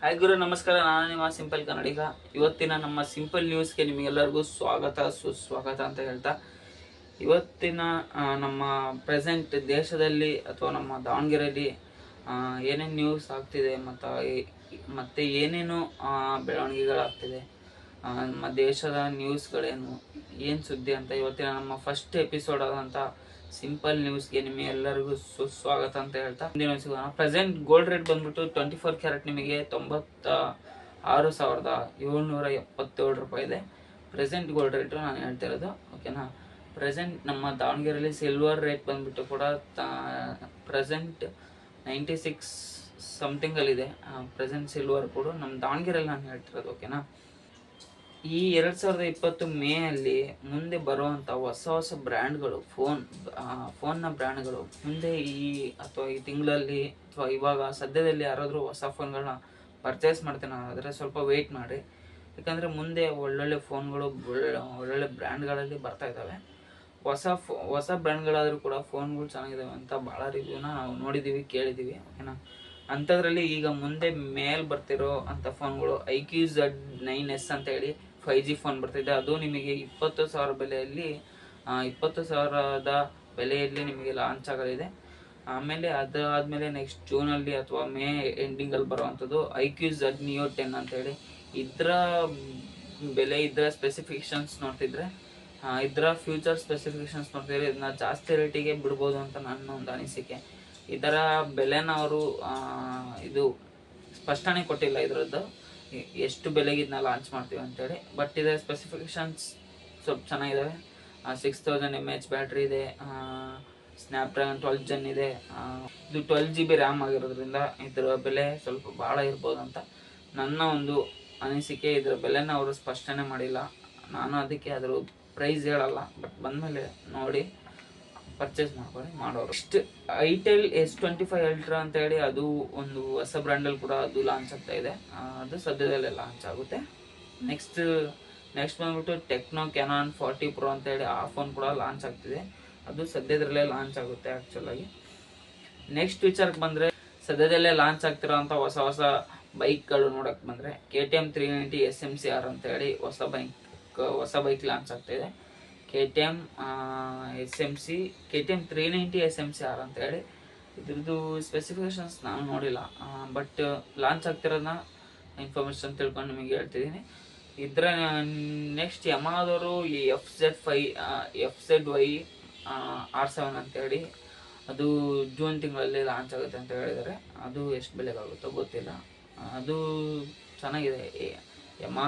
Hi ಗುರು, ನಮಸ್ಕಾರ. ನಾನು ನಿಮ್ಮ ಸಿಂಪಲ್ ಕನ್ನಡಿಗ. ಇವತ್ತಿನ ನಮ್ಮ ಸಿಂಪಲ್ ನ್ಯೂಸ್ಗೆ ನಿಮಗೆಲ್ಲರಿಗೂ ಸ್ವಾಗತ, ಸುಸ್ವಾಗತ ಅಂತ ಹೇಳ್ತಾ. ಇವತ್ತಿನ ನಮ್ಮ ಪ್ರೆಸೆಂಟ್ ದೇಶದಲ್ಲಿ ಅಥವಾ ನಮ್ಮ ದಾವಣಗೆರೆಯಲ್ಲಿ ಏನೇನು ನ್ಯೂಸ್ ಆಗ್ತಿದೆ ಮತ್ತು ಮತ್ತು ಏನೇನು ಬೆಳವಣಿಗೆಗಳಾಗ್ತಿದೆ ನಮ್ಮ ದೇಶದ ನ್ಯೂಸ್ಗಳೇನು ಏನು ಸುದ್ದಿ ಅಂತ ಇವತ್ತಿನ ನಮ್ಮ ಫಸ್ಟ್ ಎಪಿಸೋಡ್ ಆದಂಥ ಸಿಂಪಲ್ ನ್ಯೂಸ್ಗೆ ನಿಮಗೆಲ್ಲರಿಗೂ ಸುಸ್ವಾಗತ ಅಂತ ಹೇಳ್ತಾ ಮುಂದಿನ ಸಿಗೋಣ ಪ್ರೆಸೆಂಟ್ ಗೋಲ್ಡ್ ರೇಟ್ ಬಂದ್ಬಿಟ್ಟು ಟ್ವೆಂಟಿ ಫೋರ್ ಕ್ಯಾರೆಟ್ ನಿಮಗೆ ತೊಂಬತ್ತ ಆರು ಸಾವಿರದ ಏಳ್ನೂರ ಎಪ್ಪತ್ತೇಳು ರೂಪಾಯಿ ಇದೆ. ಪ್ರೆಸೆಂಟ್ ಗೋಲ್ಡ್ ರೇಟು ನಾನು ಹೇಳ್ತಿರೋದು ಓಕೆನಾ ಪ್ರೆಸೆಂಟ್ ನಮ್ಮ ದಾವಣಗೆರೆಯಲ್ಲಿ ಸಿಲ್ವರ್ ರೇಟ್ ಬಂದ್ಬಿಟ್ಟು ಕೂಡ ಪ್ರೆಸೆಂಟ್ ನೈಂಟಿ ಸಿಕ್ಸ್ ಸಮಥಿಂಗಲ್ಲಿದೆ ಪ್ರೆಸೆಂಟ್ ಸಿಲ್ವರ್ ಕೂಡ ನಮ್ಮ ದಾವಣಗೆರೆಯಲ್ಲಿ ನಾನು ಹೇಳ್ತಿರೋದು ಓಕೆನಾ ಈ ಎರಡು ಸಾವಿರದ ಇಪ್ಪತ್ತು ಮೇ ಅಲ್ಲಿ ಮುಂದೆ ಬರುವಂಥ ಹೊಸ ಹೊಸ ಬ್ರ್ಯಾಂಡ್ಗಳು, ಫೋನ್ ಫೋನ್ನ ಬ್ರ್ಯಾಂಡ್ಗಳು, ಮುಂದೆ ಈ ಅಥವಾ ಈ ತಿಂಗಳಲ್ಲಿ ಅಥವಾ ಇವಾಗ ಸದ್ಯದಲ್ಲಿ ಯಾರಾದರೂ ಹೊಸ ಫೋನ್ಗಳನ್ನ ಪರ್ಚೇಸ್ ಮಾಡ್ತೇನೆ, ಆದರೆ ಸ್ವಲ್ಪ ವೆಯ್ಟ್ ಮಾಡಿ. ಯಾಕಂದರೆ ಮುಂದೆ ಒಳ್ಳೊಳ್ಳೆ ಫೋನ್ಗಳು, ಒಳ್ಳೆ, ಒಳ್ಳೊಳ್ಳೆ ಬ್ರ್ಯಾಂಡ್ಗಳಲ್ಲಿ ಬರ್ತಾ ಇದ್ದಾವೆ ಹೊಸ ಫೋ, ಹೊಸ ಬ್ರ್ಯಾಂಡ್ಗಳಾದರೂ ಕೂಡ ಫೋನ್ಗಳು ಚೆನ್ನಾಗಿದ್ದಾವೆ ಅಂತ ಭಾಳ ರಿವ್ಯೂನ ನಾವು ನೋಡಿದ್ದೀವಿ ಕೇಳಿದ್ದೀವಿ ಓಕೆನಾ? ಅಂಥದ್ರಲ್ಲಿ ಈಗ ಮುಂದೆ ಮೇಲ್ ಬರ್ತಿರೋ ಅಂಥ ಫೋನ್ಗಳು I Q Z nine S ಅಂತ ಹೇಳಿ ಫೈ ಜಿ ಫೋನ್ ಬರ್ತಿದೆ. ಅದು ನಿಮಗೆ ಇಪ್ಪತ್ತು ಸಾವಿರ ಬೆಲೆಯಲ್ಲಿ ಇಪ್ಪತ್ತು ಸಾವಿರದ ಬೆಲೆಯಲ್ಲಿ ನಿಮಗೆ ಲಾಂಚ್ ಆಗಲಿದೆ. ಆಮೇಲೆ ಅದಾದಮೇಲೆ ನೆಕ್ಸ್ಟ್ ಜೂನಲ್ಲಿ ಅಥವಾ ಮೇ ಎಂಡಿಂಗಲ್ಲಿ ಬರುವಂಥದ್ದು I Q Z neo ten ಅಂತೇಳಿ ಇದರ ಬೆಲೆ, ಇದರ ಸ್ಪೆಸಿಫಿಕೇಶನ್ಸ್ ನೋಡ್ತಿದ್ರೆ ಇದರ ಫ್ಯೂಚರ್ ಸ್ಪೆಸಿಫಿಕೇಶನ್ಸ್ ನೋಡ್ತಿದ್ರೆ ಇದನ್ನ ಜಾಸ್ತಿ ರೇಟಿಗೆ ಬಿಡ್ಬೋದು ಅಂತ ನನ್ನ ಒಂದು ಅನಿಸಿಕೆ. ಇದರ ಬೆಲೆನ ಅವರು ಇದು ಸ್ಪಷ್ಟನೆ ಕೊಟ್ಟಿಲ್ಲ ಇದರದ್ದು. ಎಷ್ಟು ಬೆಲೆಗೆ ಇದನ್ನ ಲಾಂಚ್ ಮಾಡ್ತೀವಿ ಅಂತೇಳಿ. ಬಟ್ ಇದರ ಸ್ಪೆಸಿಫಿಕೇಶನ್ಸ್ ಸ್ವಲ್ಪ ಚೆನ್ನಾಗಿದ್ದಾವೆ six thousand M H battery ಇದೆ ಸ್ನ್ಯಾಪ್ಡ್ರ್ಯಾಗನ್ ಟ್ವೆಲ್ ಜನ್ ಇದೆ ಇದು ಟ್ವೆಲ್ ಜಿ ಬಿ ರ್ಯಾಮ್ ಆಗಿರೋದ್ರಿಂದ ಇದರ ಬೆಲೆ ಸ್ವಲ್ಪ ಭಾಳ ಇರ್ಬೋದು ಅಂತ. ನನ್ನ ಒಂದು ಅನಿಸಿಕೆ ಇದರ ಬೆಲೆನ ಅವರು ಸ್ಪಷ್ಟನೆ ಮಾಡಿಲ್ಲ. ನಾನು ಅದಕ್ಕೆ ಅದರ ಪ್ರೈಸ್ ಹೇಳಲ್ಲ. ಬಟ್ ಬಂದಮೇಲೆ ನೋಡಿ ಪರ್ಚೇಸ್ ಮಾಡ್ಕೊಳ್ಳಿ ಮಾಡೋರು. Next itel S twenty five ultra ಅಂತ ಹೇಳಿ ಅದು ಒಂದು ಹೊಸ ಬ್ರ್ಯಾಂಡಲ್ಲಿ ಕೂಡ ಅದು ಲಾಂಚ್ ಆಗ್ತಾ ಇದೆ. ಅದು ಸದ್ಯದಲ್ಲೇ ಲಾಂಚ್ ಆಗುತ್ತೆ. ನೆಕ್ಸ್ಟ್ ನೆಕ್ಸ್ಟ್ ಬಂದ್ಬಿಟ್ಟು ಟೆಕ್ನೋ ಕೆನಾನ್ ಫಾರ್ಟಿ ಪ್ರೋ ಅಂತ ಹೇಳಿ ಆ ಫೋನ್ ಕೂಡ ಲಾಂಚ್ ಆಗ್ತಿದೆ. ಅದು ಸದ್ಯದಲ್ಲೇ ಲಾಂಚ್ ಆಗುತ್ತೆ ಆ್ಯಕ್ಚುಲಾಗಿ ನೆಕ್ಸ್ಟ್ ವಿಚಾರಕ್ಕೆ ಬಂದರೆ ಸದ್ಯದಲ್ಲೇ ಲಾಂಚ್ ಆಗ್ತಿರೋಂಥ ಹೊಸ ಹೊಸ ಬೈಕ್ಗಳು ನೋಡೋಕ್ಕೆ ಬಂದರೆ K T M three ninety S M C R ಅಂತ ಹೇಳಿ ಹೊಸ ಬೈಕ್ ಹೊಸ ಬೈಕ್ ಲಾಂಚ್ ಆಗ್ತಾಯಿದೆ K T M S M C K T M three ninety S M C R ಅಂತ ಹೇಳಿ. ಇದ್ರದ್ದು ಸ್ಪೆಸಿಫಿಕೇಶನ್ಸ್ ನಾನು ನೋಡಿಲ್ಲ. ಬಟ್ ಲಾಂಚ್ ಆಗ್ತಿರೋದನ್ನ ಇನ್ಫಾರ್ಮೇಷನ್ ತಿಳ್ಕೊಂಡು ನಿಮಗೆ ಹೇಳ್ತಿದ್ದೀನಿ. ಇದರ ನೆಕ್ಸ್ಟ್ ಯಮಾದವರು ಈ F Z Fi F Z Y R seven ಅಂತೇಳಿ ಅದು ಜೂನ್ ತಿಂಗಳಲ್ಲಿ ಲಾಂಚ್ ಆಗುತ್ತೆ ಅಂತ ಹೇಳಿದರೆ ಅದು ಎಷ್ಟು ಬೆಲೆಗಾಗುತ್ತೋ ಗೊತ್ತಿಲ್ಲ. ಅದು ಚೆನ್ನಾಗಿದೆ. ಯಮಾ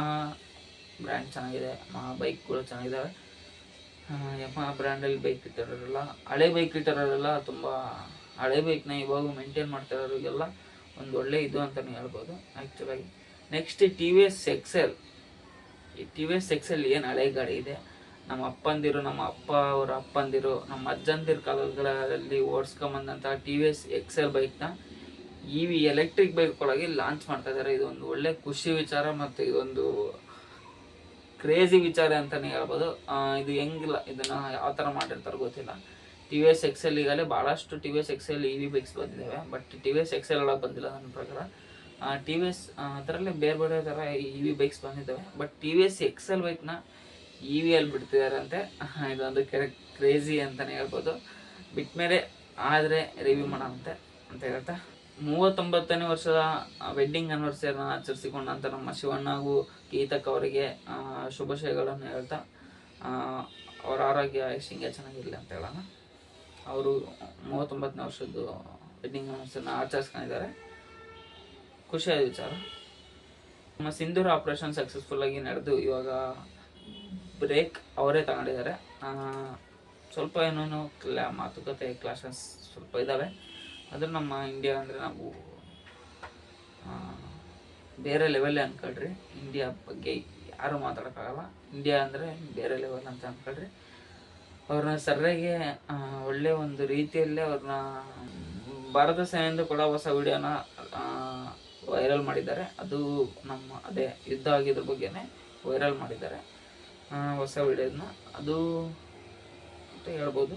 ಬ್ರ್ಯಾಂಡ್ ಚೆನ್ನಾಗಿದೆ. ಯಮಾ ಬೈಕ್ಗಳು ಚೆನ್ನಾಗಿದ್ದಾವೆ ಯಮಾ ಬ್ರ್ಯಾಂಡಲ್ಲಿ ಬೈಕ್ ಇಟ್ಟಿರೋರೆಲ್ಲ, ಹಳೆ ಬೈಕ್ ಇಟ್ಟಿರೋರೆಲ್ಲ ತುಂಬ, ಹಳೆ ಬೈಕ್ನ ಇವಾಗ ಮೇಂಟೈನ್ ಮಾಡ್ತಿರೋರಿಗೆಲ್ಲ ಒಂದು ಒಳ್ಳೆ ಇದು ಅಂತಲೇ ಹೇಳ್ಬೋದು ಆ್ಯಕ್ಚುಲಾಗಿ next T V S XL ಈ ಟಿ ವಿ ಎಸ್ ಎಕ್ಸೆಲ್ ಏನು ಹಳೆ ಗಾಡಿ ಇದೆ? ನಮ್ಮ ಅಪ್ಪಂದಿರು, ನಮ್ಮ ಅಪ್ಪ ಅವರ ಅಪ್ಪಂದಿರು, ನಮ್ಮ ಅಜ್ಜಂದಿರ ಕಾಲಗಳಲ್ಲಿ ಓಡಿಸ್ಕೊಂಬಂದಂತಹ ಟಿ ವಿ ಎಸ್ ಎಕ್ಸೆಲ್ ಬೈಕ್ನ ಇ ವಿ ಎಲೆಕ್ಟ್ರಿಕ್ ಬೈಕ್ ಒಳಗೆ ಲಾಂಚ್ ಮಾಡ್ತಾ ಇದ್ದಾರೆ ಇದೊಂದು ಒಳ್ಳೆ ಖುಷಿ ವಿಚಾರ ಮತ್ತು ಇದೊಂದು ಕ್ರೇಜಿ ವಿಚಾರ ಅಂತಲೇ ಹೇಳ್ಬೋದು. ಇದು ಹೆಂಗಿಲ್ಲ ಇದನ್ನು ಯಾವ ಥರ ಮಾಡಿರ್ತಾರೆ ಗೊತ್ತಿಲ್ಲ. ಟಿ ವಿ ಎಸ್ ಎಕ್ಸೆಲ್ ಈಗಲೇ ಭಾಳಷ್ಟು T V S XL E V bikes ಬಂದಿದ್ದಾವೆ but T V S XL ಒಳಗೆ ಬಂದಿಲ್ಲ ನನ್ನ ಪ್ರಕಾರ. ಟಿ ವಿ ಎಸ್ ಅದರಲ್ಲೇ ಬೇರೆ ಬೇರೆ ಥರ ಇ ವಿ ಬೈಕ್ಸ್ ಬಂದಿದ್ದಾವೆ but T V S XL ಬೈಕ್ನ ಇ ವಿಯಲ್ಲಿ ಬಿಡ್ತಿದಾರಂತೆ. ಇದೊಂದು ಕ್ರೇಜಿ ಅಂತಲೇ ಹೇಳ್ಬೋದು. ಬಿಟ್ಮೇಲೆ ಆದರೆ ರಿವ್ಯೂ ಮಾಡೋಂತೆ ಅಂತ ಹೇಳ್ತಾ ಮೂವತ್ತೊಂಬತ್ತನೇ ವರ್ಷದ ವೆಡ್ಡಿಂಗ್ ಆನಿವರ್ಸರಿನ ಆಚರಿಸಿಕೊಂಡಂಥ ನಮ್ಮ ಶಿವಣ್ಣ ಹಾಗೂ ಗೀತಕ್ ಅವರಿಗೆ ಶುಭಾಶಯಗಳನ್ನು ಹೇಳ್ತಾ ಅವರ ಆರೋಗ್ಯ ಹಿಂಗೆ ಚೆನ್ನಾಗಿರಲಿ ಅಂತ ಹೇಳೋಣ. ಅವರು ಮೂವತ್ತೊಂಬತ್ತನೇ ವರ್ಷದ್ದು ವೆಡ್ಡಿಂಗ್ ಅನಿವರ್ಸರಿನ ಆಚರಿಸ್ಕೊಂಡಿದ್ದಾರೆ. ಖುಷಿಯಾದ ವಿಚಾರ. ನಮ್ಮ ಸಿಂಧೂರ ಆಪರೇಷನ್ ಸಕ್ಸಸ್ಫುಲ್ಲಾಗಿ ನಡೆದು ಇವಾಗ ಬ್ರೇಕ್ ಅವರೇ ತಗೊಂಡಿದ್ದಾರೆ. ಸ್ವಲ್ಪ ಏನೇನು ಕ್ಲಾ ಮಾತುಕತೆ ಕ್ಲಾಸಸ್ ಸ್ವಲ್ಪ ಇದ್ದಾವೆ ಅದು ನಮ್ಮ ಇಂಡಿಯಾ ಅಂದರೆ ನಾವು ಬೇರೆ ಲೆವೆಲ್ಲೇ ಅಂದ್ಕೊಳ್ರಿ ಇಂಡಿಯಾ ಬಗ್ಗೆ ಯಾರೂ ಮಾತಾಡೋಕ್ಕಾಗಲ್ಲ. ಇಂಡಿಯಾ ಅಂದರೆ ಬೇರೆ ಲೆವೆಲ್ ಅಂತ ಅಂದ್ಕೊಳ್ರಿ ಅವ್ರನ್ನ ಸರಿಯಾಗಿ ಒಳ್ಳೆ ಒಂದು ರೀತಿಯಲ್ಲೇ ಅವ್ರನ್ನ ಭಾರತ ಸೇನೆಯಿಂದ ಕೂಡ ಹೊಸ ವಿಡಿಯೋನ ವೈರಲ್ ಮಾಡಿದ್ದಾರೆ. ಅದು ನಮ್ಮ, ಅದೇ ಯುದ್ಧ ಆಗಿದ್ರ ಬಗ್ಗೆನೇ ವೈರಲ್ ಮಾಡಿದ್ದಾರೆ. ಹೊಸ ವಿಡಿಯೋನ ಅದು ಅಂತ ಹೇಳ್ಬೋದು.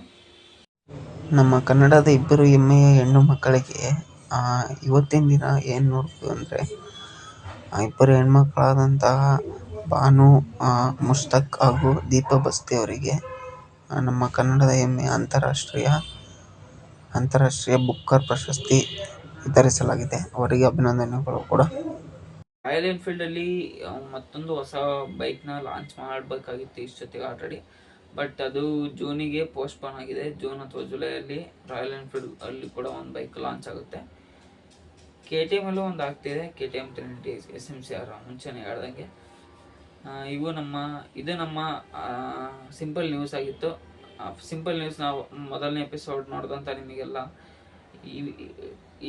ನಮ್ಮ ಕನ್ನಡದ ಇಬ್ಬರು ಹೆಮ್ಮೆಯ ಹೆಣ್ಣು ಮಕ್ಕಳಿಗೆ ಇವತ್ತಿನ ದಿನ ಏನು ನೋಡ್ಬೋದು ಅಂದರೆ ಇಬ್ಬರು ಹೆಣ್ಮಕ್ಕಳಾದಂತಹ ಭಾನು ಆ, ಮುಷ್ತಾಕ್ ಹಾಗೂ ದೀಪ ಬಸ್ತಿ ಅವರಿಗೆ ನಮ್ಮ ಕನ್ನಡದ ಹೆಮ್ಮೆ ಅಂತಾರಾಷ್ಟ್ರೀಯ ಅಂತಾರಾಷ್ಟ್ರೀಯ ಬುಕ್ಕರ್ ಪ್ರಶಸ್ತಿ ವಿತರಿಸಲಾಗಿದೆ. ಅವರಿಗೆ ಅಭಿನಂದನೆಗಳು ಕೂಡ. ರಾಯಲ್ ಎನ್ಫೀಲ್ಡಲ್ಲಿ ಮತ್ತೊಂದು ಹೊಸ ಬೈಕ್ನ ಲಾಂಚ್ ಮಾಡಬೇಕಾಗಿತ್ತು. ಇಷ್ಟೊತ್ತಿಗೆ ಆಲ್ರೆಡಿ ಬಟ್ ಅದು ಜೂನಿಗೆ ಪೋಸ್ಟ್ಪೋನ್ ಆಗಿದೆ. ಜೂನ್ ಅಥವಾ ಜುಲೈಯಲ್ಲಿ ರಾಯಲ್ ಎನ್ಫೀಲ್ಡ್ ಅಲ್ಲಿ ಕೂಡ ಒಂದು ಬೈಕ್ ಲಾಂಚ್ ಆಗುತ್ತೆ. ಕೆ ಟಿ ಎಮಲ್ಲೂ ಒಂದು ಆಗ್ತಿದೆ. K T M three ninety S M C R ಮುಂಚೆನೇ ಹೇಳ್ದಂಗೆ. ಇವು ನಮ್ಮ, ಇದು ನಮ್ಮ ಸಿಂಪಲ್ ನ್ಯೂಸ್ ಆಗಿತ್ತು. ಸಿಂಪಲ್ ನ್ಯೂಸ್ ನಾವು ಮೊದಲನೇ ಎಪಿಸೋಡ್ ನೋಡಿದಂಥ ನಿಮಗೆಲ್ಲ ಈ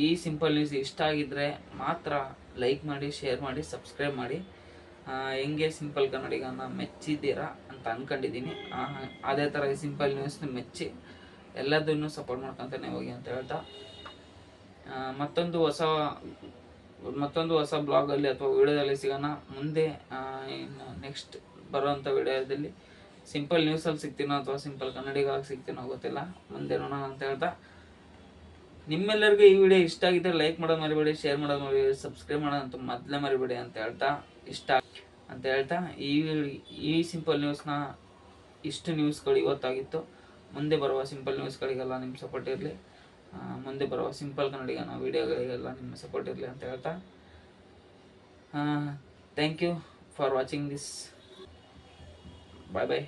ಈ ಸಿಂಪಲ್ ನ್ಯೂಸ್ ಇಷ್ಟ ಆಗಿದ್ರೆ ಮಾತ್ರ ಲೈಕ್ ಮಾಡಿ ಶೇರ್ ಮಾಡಿ ಸಬ್ಸ್ಕ್ರೈಬ್ ಮಾಡಿ. ಹೆಂಗೆ ಸಿಂಪಲ್ ಕನ್ನಡಿಗನ ಮೆಚ್ಚಿದ್ದೀರಾ ಅಂತ ಅಂದ್ಕೊಂಡಿದ್ದೀನಿ ಅದೇ ಥರ ಈ ಸಿಂಪಲ್ ನ್ಯೂಸ್ನ ಮೆಚ್ಚಿ ಎಲ್ಲದನ್ನು ಸಪೋರ್ಟ್ ಮಾಡ್ಕೊತಾನೆ ಹೋಗಿ ಅಂತ ಹೇಳ್ತಾ. ಮತ್ತೊಂದು ಹೊಸ ಮತ್ತೊಂದು ಹೊಸ ಬ್ಲಾಗಲ್ಲಿ ಅಥವಾ ವಿಡಿಯೋದಲ್ಲಿ ಸಿಗೋಣ. ಮುಂದೆ ಇನ್ನು ನೆಕ್ಸ್ಟ್ ಬರುವಂಥ ವಿಡಿಯೋದಲ್ಲಿ ಸಿಂಪಲ್ ನ್ಯೂಸಲ್ಲಿ ಸಿಗ್ತೀನೋ ಅಥವಾ ಸಿಂಪಲ್ ಕನ್ನಡಿಗಾಗಿ ಸಿಗ್ತೀನೋ ಗೊತ್ತಿಲ್ಲ. ಮುಂದೆ ನೋಡೋಣ ಅಂತ ಹೇಳ್ತಾ. ನಿಮ್ಮೆಲ್ಲರಿಗೂ ಈ ವಿಡಿಯೋ ಇಷ್ಟ ಆಗಿದ್ದರೆ ಲೈಕ್ ಮಾಡೋದು ಮರಿಬೇಡಿ ಶೇರ್ ಮಾಡೋದು ಮರಿಬೇಡಿ ಸಬ್ಸ್ಕ್ರೈಬ್ ಮಾಡೋದಂತೂ ಮೊದಲೇ ಮರಿಬೇಡಿ ಅಂತ ಹೇಳ್ತಾ. ಇಷ್ಟ ಅಂತ ಹೇಳ್ತಾ, ಈ ಈ ಸಿಂಪಲ್ ನ್ಯೂಸ್ನ ಇಷ್ಟು ನ್ಯೂಸ್ಗಳು ಇವತ್ತಾಗಿತ್ತು. ಮುಂದೆ ಬರುವ ಸಿಂಪಲ್ ನ್ಯೂಸ್ಗಳಿಗೆಲ್ಲ ನಿಮ್ಮ ಸಪೋರ್ಟ್ ಇರಲಿ. ಮುಂದೆ ಬರುವ ಸಿಂಪಲ್ ಕನ್ನಡಿಗನ ವಿಡಿಯೋಗಳಿಗೆಲ್ಲ ನಿಮ್ಮ ಸಪೋರ್ಟ್ ಇರಲಿ ಅಂತ ಹೇಳ್ತಾ. Thank you for watching this bye bye